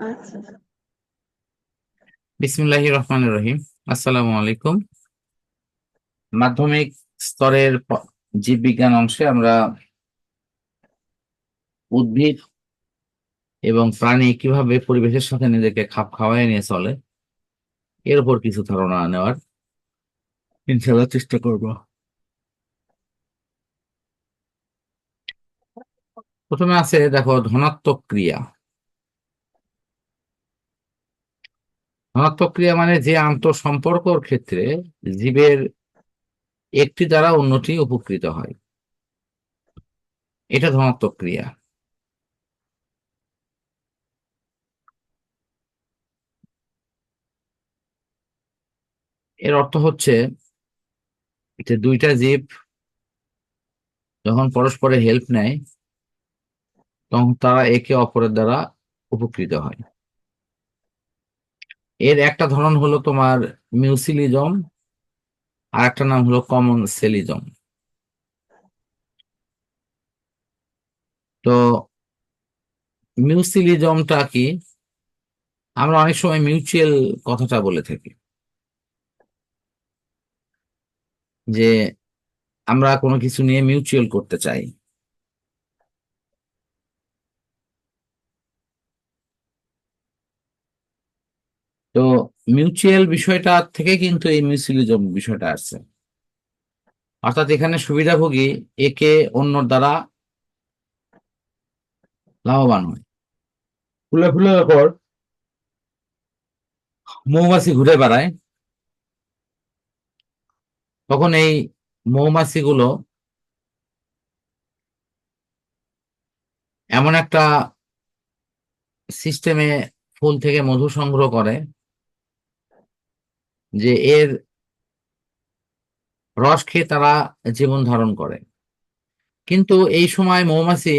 আচ্ছা। বিসমিল্লাহ রহমান রহিম। আসসালামু আলাইকুম। মাধ্যমিক স্তরের জীববিজ্ঞান অংশে আমরা উদ্ভিদ এবং প্রাণী কীভাবে পরিবেশের সাথে নিজেকে খাপ খাওয়ায় নিয়ে চলে এর উপর কিছু ধারণা নেওয়ার ইনশাল্লাহ চেষ্টা করব। প্রথমে আছে দেখো ধনাত্মক ক্রিয়া। ধনাত্মক ক্রিয়া মানে যে আন্তঃসম্পর্কর ক্ষেত্রে জীবের একটি দ্বারা অন্যটি উপকৃত হয়। এটা ধনাত্মক ক্রিয়া এর অর্থ হচ্ছে যে দুইটা জীব যখন পরস্পরে হেল্প নেয়, তখন তারা একে অপরের দ্বারা উপকৃত হয়। এর একটা ধরন হলো তোমার মিউসিলিজম, আর একটা নাম হলো কমন সেলিজম। তো মিউসিলিজমটা কি? আমরা অনেক সময় মিউচুয়াল কথাটা বলে থাকি। যে আমরা কোনো কিছু নিয়ে মিউচুয়াল করতে চাই। তো মিউচুয়াল বিষয়টা থেকে কিন্তু এই মিউচুয়ালিজম বিষয়টা আসছে। অর্থাৎ এখানে সুবিধাভোগী একে অন্যর দ্বারা লাভবান হয়। ফুলে ফুলে ওপর মৌমাছি ঘুরে বেড়ায়। তখন এই মৌমাছিগুলো এমন একটা সিস্টেমে ফুল থেকে মধু সংগ্রহ করে। যে এর রস খেয়ে তারা জীবন ধারণ করে। কিন্তু এই সময় মৌমাছি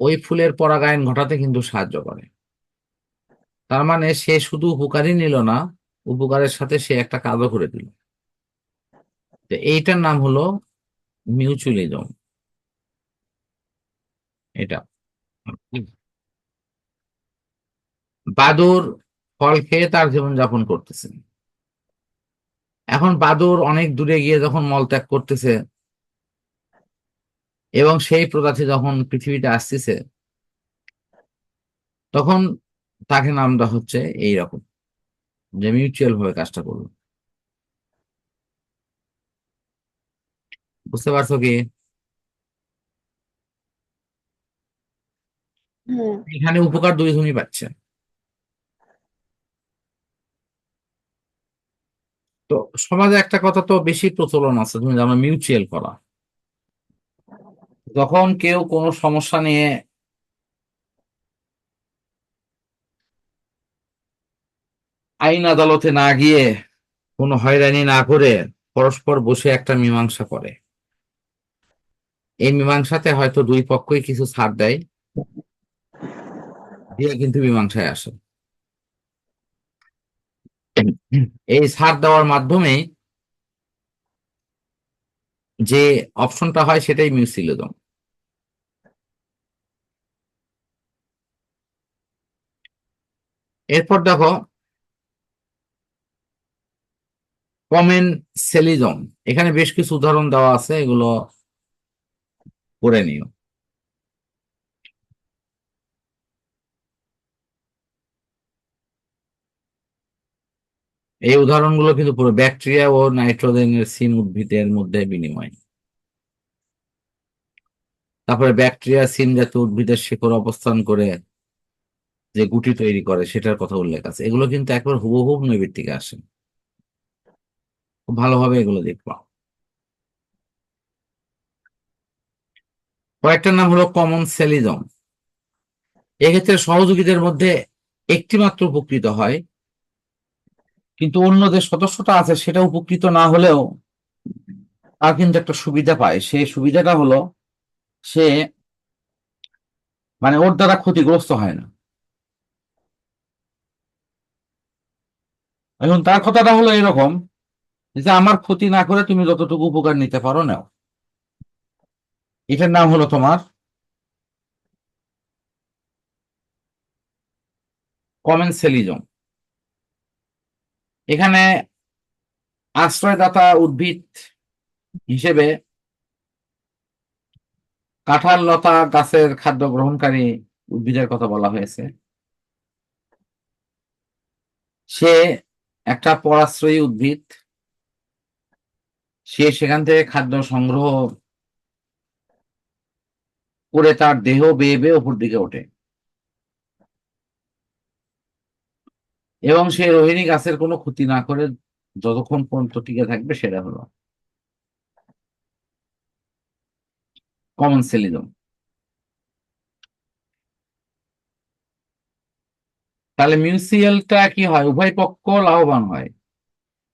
ওই ফুলের পরাগায়ন ঘটাতে কিন্তু সাহায্য করে। তার মানে সে শুধু উপকারই নিল না, উপকারের সাথে সে একটা কাজও করে দিল। তো এইটার নাম হলো মিউচুয়ালিজম এটা। বাদুর ফল খেয়ে তার জীবনযাপন করতেছে। এখন বাদুর অনেক দূরে গিয়ে যখন মলত্যাগ করতেছে এবং সেই প্রজাতি যখন পৃথিবীতে আসতেছে তখন তাকে নাম দেওয়া হচ্ছে এইরকম যে মিউচুয়াল ভাবে কাজটা করল। বুঝতে পারছ কি? এখানে উপকার দুই দুইজনই পাচ্ছে তো সমাজে একটা কথা তো বেশি প্রচলন আছে তুমি জানো মিউচুয়াল করা। যখন কেউ কোনো সমস্যা নিয়ে আইন আদালতে না গিয়ে কোনো হয়রানি না করে পরস্পর বসে একটা মীমাংসা করে। এই মীমাংসাতে হয়তো দুই পক্ষই কিছু ছাড় দেয়, দিয়ে কিন্তু মীমাংসায় আসে। এই সার দেওয়ার মাধ্যমে যে অপশনটা হয় সেটাই মিউসিলিজম এরপর দেখো কমেন সেলিজম এখানে বেশ কিছু উদাহরণ দেওয়া আছে, এগুলো করে নিও। এই উদাহরণগুলো কিন্তু পুরো ব্যাকটেরিয়া ও নাইট্রোজেনের সিন উদ্ভিদের মধ্যে বিনিময়। তারপরে ব্যাকটেরিয়া সিন জাতীয় উদ্ভিদের শিকড় অবস্থান করে যে গুটি তৈরি করে, সেটার কথা উল্লেখ আছে। এগুলো কিন্তু একবার হুবহুব নৈবিত থেকে আসে। খুব ভালোভাবে এগুলো দেখবা। কয়েকটার নাম হলো কমন সেলিজম। এক্ষেত্রে সহযোগীদের মধ্যে একটি মাত্র উপকৃত হয় কিন্তু অন্য যে সদস্যটা আছে সেটা উপকৃত না হলেও তার কিন্তু একটা সুবিধা পায়। সেই সুবিধাটা হলো সে মানে ওর দ্বারা ক্ষতিগ্রস্ত হয় না। এখন তার কথাটা হলো এরকম যে আমার ক্ষতি না করে তুমি যতটুকু উপকার নিতে পারো নাও। এটার নাম হলো তোমার কমেন্সেলিজম। এখানে আশ্রয়দাতা উদ্ভিদ হিসেবে কাঁঠাল লতা গাছের খাদ্য গ্রহণকারী উদ্ভিদের কথা বলা হয়েছে। সে একটা পরাশ্রয়ী উদ্ভিদ। সে সেখান থেকে খাদ্য সংগ্রহ করে তার দেহ বেয়ে বেয়ে উপর দিকে ওঠে। এবং সেই রোহিণী গাছের কোনো ক্ষতি না করে যতক্ষণ পর্যন্ত টিকে থাকবে সেটা হলো কমন সেলিজম তাহলে মিউচুয়ালটা কি হয়? উভয় পক্ষ লাভবান হয়।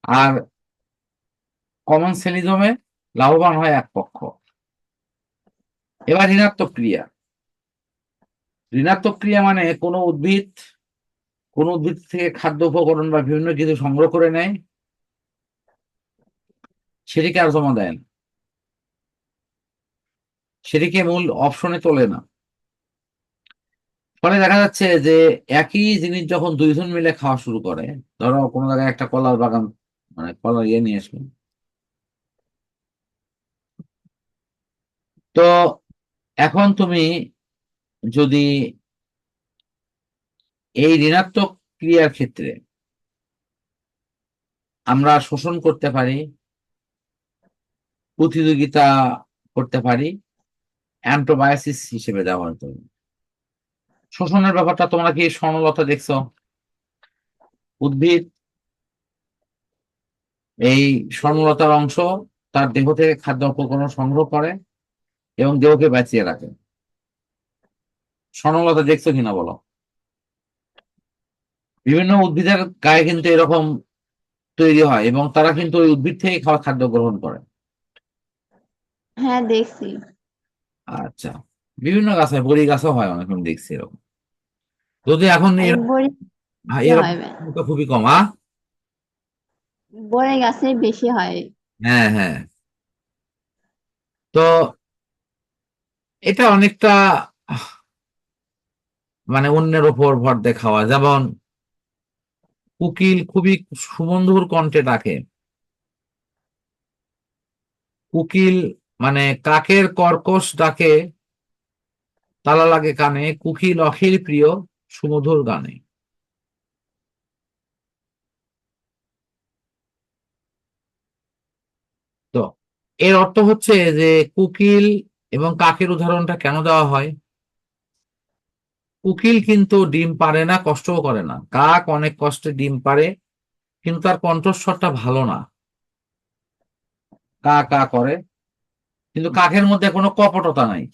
আর কমন সেলিজমে লাভবান হয় এক পক্ষ। এবার ঋণাত্মক ক্রিয়া। ঋণাত্মক ক্রিয়া মানে কোনো উদ্ভিদ কোন উদ্ভিদ থেকে খাদ্য উপকরণ বা বিভিন্ন কিছু সংগ্রহ করে নেয়? সেটিকে আর জমা দেয় না। সেটিকে মূল অপশনে তোলে না। ফলে দেখা যাচ্ছে যে একই জিনিস যখন দুইজন মিলে খাওয়া শুরু করে, ধরো কোনো জায়গায় একটা কলার বাগান মানে কলার ইয়ে নিয়ে আসলো। তো এখন তুমি যদি এই ঋণাত্মক ক্রিয়ার ক্ষেত্রে আমরা শোষণ করতে পারি, প্রতিযোগিতা করতে পারি অ্যান্টোবায়োসিস হিসেবে ব্যবহার করি। শোষণের ব্যাপারটা তোমরা কি স্বর্ণলতা দেখছ? উদ্ভিদ, এই স্বর্ণলতার অংশ তার দেহ থেকে খাদ্য উপকরণ সংগ্রহ করে এবং দেহকে বাঁচিয়ে রাখে। স্বর্ণলতা দেখছ কিনা বলো? বিভিন্ন উদ্ভিদের গায়ে কিন্তু এরকম তৈরি হয় এবং তারা কিন্তু ওই উদ্ভিদ থেকে খাওয়া খাদ্য গ্রহণ করে। হ্যাঁ দেখছি। আচ্ছা বিভিন্ন গাছ হয় বড়ি গাছও হয় অনেক দেখছি এরকম। যদি এখন হ্যাঁ, খুবই কম হ্যাঁ বড়ি গাছে বেশি হয়। হ্যাঁ হ্যাঁ। তো এটা অনেকটা মানে অন্যের ওপর ভর দিয়ে খাওয়া যেমন উকিল খুবই সুমধুর কণ্ঠে ডাকে। কুকিল মানে কাকের কর্কশ ডাকে, তালা লাগে কানে, কুকিল অখিল প্রিয়, সুমধুর গানে। তো, এর অর্থ হচ্ছে যে কুকিল এবং কাকের উদাহরণটা কেন দেওয়া হয়? উকিল কিন্তু ডিম পারে না, কষ্টও করে না। কাক অনেক কষ্টে ডিম পারে, কিন্তু তার কণ্ঠস্বরটা ভালো না। কা কা করে, কিন্তু কাকের মধ্যে কোনো কপটতা নাই।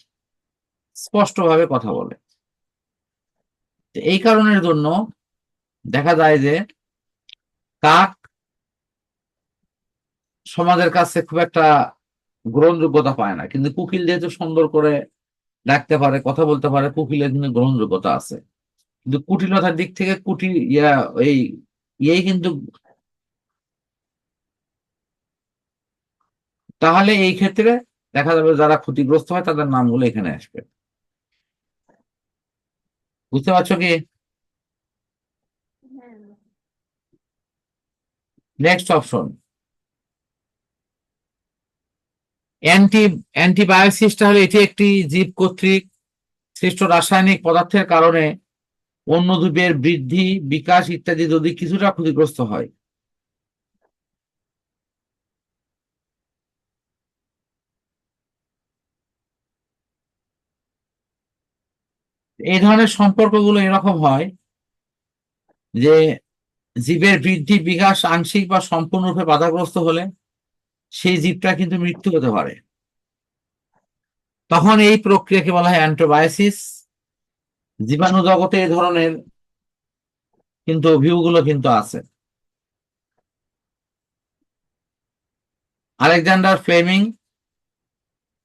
স্পষ্টভাবে কথা বলে। এই কারণের জন্য দেখা যায় যে কাক সমাজের কাছে খুব একটা গ্রহণযোগ্যতা পায় না। কিন্তু কুকিল যেহেতু সুন্দর করে ডাকতে পারে কথা বলতে পারে কোকিলের কিন্তু গ্রহণযোগ্যতা আছে। কিন্তু কুটিলতার দিক থেকে কুটি ইয়া এই ইয়েই কিন্তু তাহলে এই ক্ষেত্রে দেখা যাবে যারা ক্ষতিগ্রস্ত হয় তাদের নামগুলো এখানে আসবে। বুঝতে পারছ কি? নেক্সট অপশন অ্যান্টি, অ্যান্টিবায়োসিসটা হলো এটি একটি জীব কর্তৃক সৃষ্ট রাসায়নিক পদার্থের কারণে অন্য জীবের বৃদ্ধি, বিকাশ ইত্যাদি যদি কিছুটা ক্ষতিগ্রস্ত হয়। এই ধরনের সম্পর্কগুলো এরকম হয় যে জীবের বৃদ্ধি, বিকাশ আংশিক বা সম্পূর্ণরূপে বাধাগ্রস্ত হলে সেই জীবটা কিন্তু মৃত্যু হতে পারে। তখন এই প্রক্রিয়াকে বলা হয় অ্যান্টোবায়োসিস। জীবাণু জগতে এই ধরনের কিন্তু ভিউগুলো কিন্তু আছে। আলেকজান্ডার ফ্লেমিং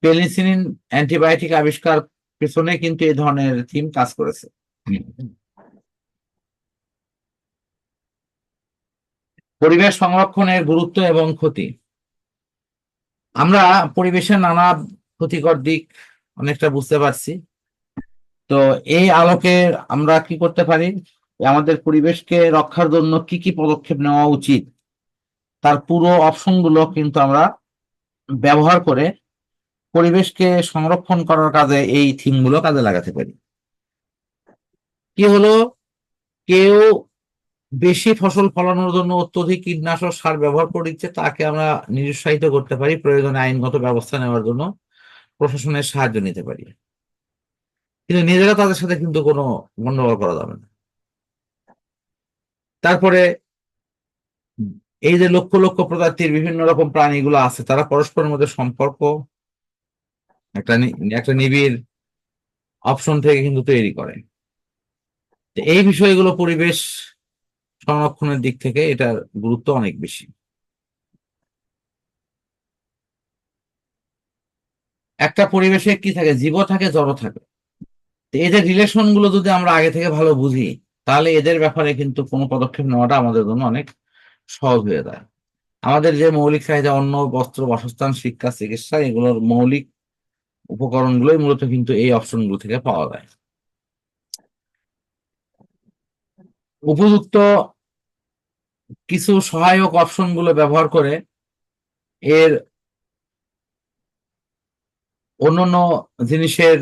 পেনিসিলিন অ্যান্টিবায়োটিক আবিষ্কার পেছনে কিন্তু এই ধরনের থিম কাজ করেছে। পরিবেশ সংরক্ষণের গুরুত্ব এবং ক্ষতি। আমরা পরিবেশের নানা ক্ষতিকর দিক অনেকটা বুঝতে পারছি। তো এই আলোকে আমরা কি করতে পারি? আমাদের পরিবেশকে রক্ষার জন্য কি কি পদক্ষেপ নেওয়া উচিত? তার পুরো অপশনগুলো কিন্তু আমরা ব্যবহার করে পরিবেশকে সংরক্ষণ করার কাজে এই থিমগুলো কাজে লাগাতে পারি। কি হলো? কেউ বেশি ফসল ফলানোর জন্য অত্যধিক কীটনাশক সার ব্যবহার করে দিচ্ছে, তাকে আমরা নিরুৎসাহিত করতে পারি, প্রয়োজনে আইনগত ব্যবস্থা নেওয়ার জন্য প্রশাসনের সাহায্য নিতে পারি। কিন্তু নিজেরা তাদের সাথে কিন্তু কোনো গন্ডগোল করা যাবে না। তারপরে এই যে লক্ষ লক্ষ প্রজাতির বিভিন্ন রকম প্রাণীগুলো আছে, তারা পরস্পরের মধ্যে সম্পর্ক, একটা একটা নিবিড় অপশন থেকে কিন্তু তৈরি করে। এই বিষয়গুলো পরিবেশ সংরক্ষণের দিক থেকে এটার গুরুত্ব অনেক বেশি। একটা পরিবেশে কি থাকে? জীব থাকে, জড় থাকে। এদের রিলেশনগুলো যদি আমরা আগে থেকে ভালো বুঝি, তাহলে এদের ব্যাপারে কিন্তু কোনো পদক্ষেপ নেওয়াটা আমাদের জন্য অনেক সহজ হয়ে যায়। আমাদের যে মৌলিক চাহিদা, অন্ন, বস্ত্র, বাসস্থান, শিক্ষা, চিকিৎসা, এগুলোর মৌলিক উপকরণগুলোই মূলত কিন্তু এই অপশনগুলো থেকে পাওয়া যায়। উপযুক্ত কিছু সহায়ক অপশনগুলো ব্যবহার করে এর অন্যান্য জিনিসের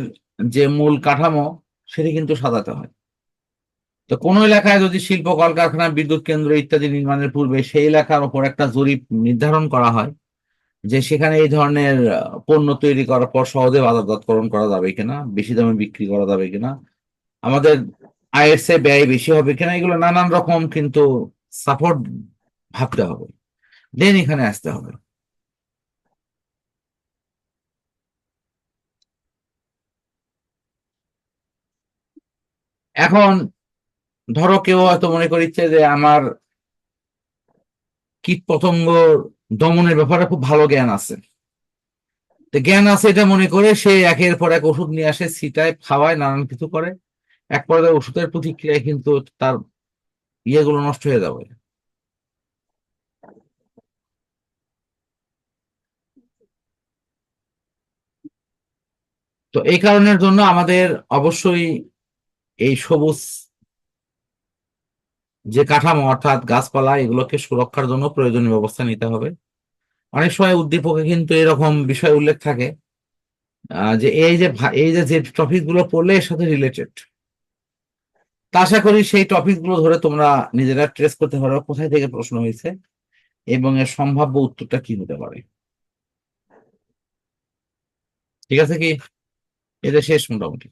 যে মূল কাঠামো, সেটি কিন্তু সাজাতে হয়। তো কোনো এলাকায় যদি শিল্প, কলকারখানা, বিদ্যুৎ কেন্দ্র ইত্যাদি নির্মাণের পূর্বে সেই এলাকার ওপর একটা জরিপ নির্ধারণ করা হয়, যে সেখানে এই ধরনের পণ্য তৈরি করার পর সহজে বাজারজাতকরণ করা যাবে কিনা, বেশি দামে বিক্রি করা যাবে কিনা, আমাদের আয়ের চেয়ে ব্যয় বেশি হবে কিনা, এগুলো নানান রকম কিন্তু সাপোর্ট ভাবতে হবে। দেন এখানে আসতে হবে। এখন ধরো কেউ হয়তো মনে করিচ্ছে যে আমার কীট পতঙ্গ দমনের ব্যাপারে খুব ভালো জ্ঞান আছে। তো জ্ঞান আছে এটা মনে করে সে একের পর এক ওষুধ নিয়ে আসে, ছিটায়, খাওয়ায়, নানান কিছু করে। এক পর্যায়ে ওষুধের প্রতিক্রিয়ায় কিন্তু তার ইয়েগুলো নষ্ট হয়ে যাবে। তো এই কারণের জন্য আমাদের অবশ্যই এই সবুজ যে কাঠামো, অর্থাৎ গাছপালা, এগুলোকে সুরক্ষার জন্য প্রয়োজনীয় ব্যবস্থা নিতে হবে। অনেক সময় উদ্দীপকে কিন্তু এরকম বিষয় উল্লেখ থাকে যে এই যে এই যে টপিকগুলো পড়লে এর সাথে রিলেটেড আশা করি সেই টপিকগুলো ধরে তোমরা নিজেরা ট্রেস করতে পারো। কোথায় থেকে প্রশ্ন হয়েছে? এবং এর সম্ভাব্য উত্তরটা কি হতে পারে? ঠিক আছে কি? এটা শেষ মোটামুটি।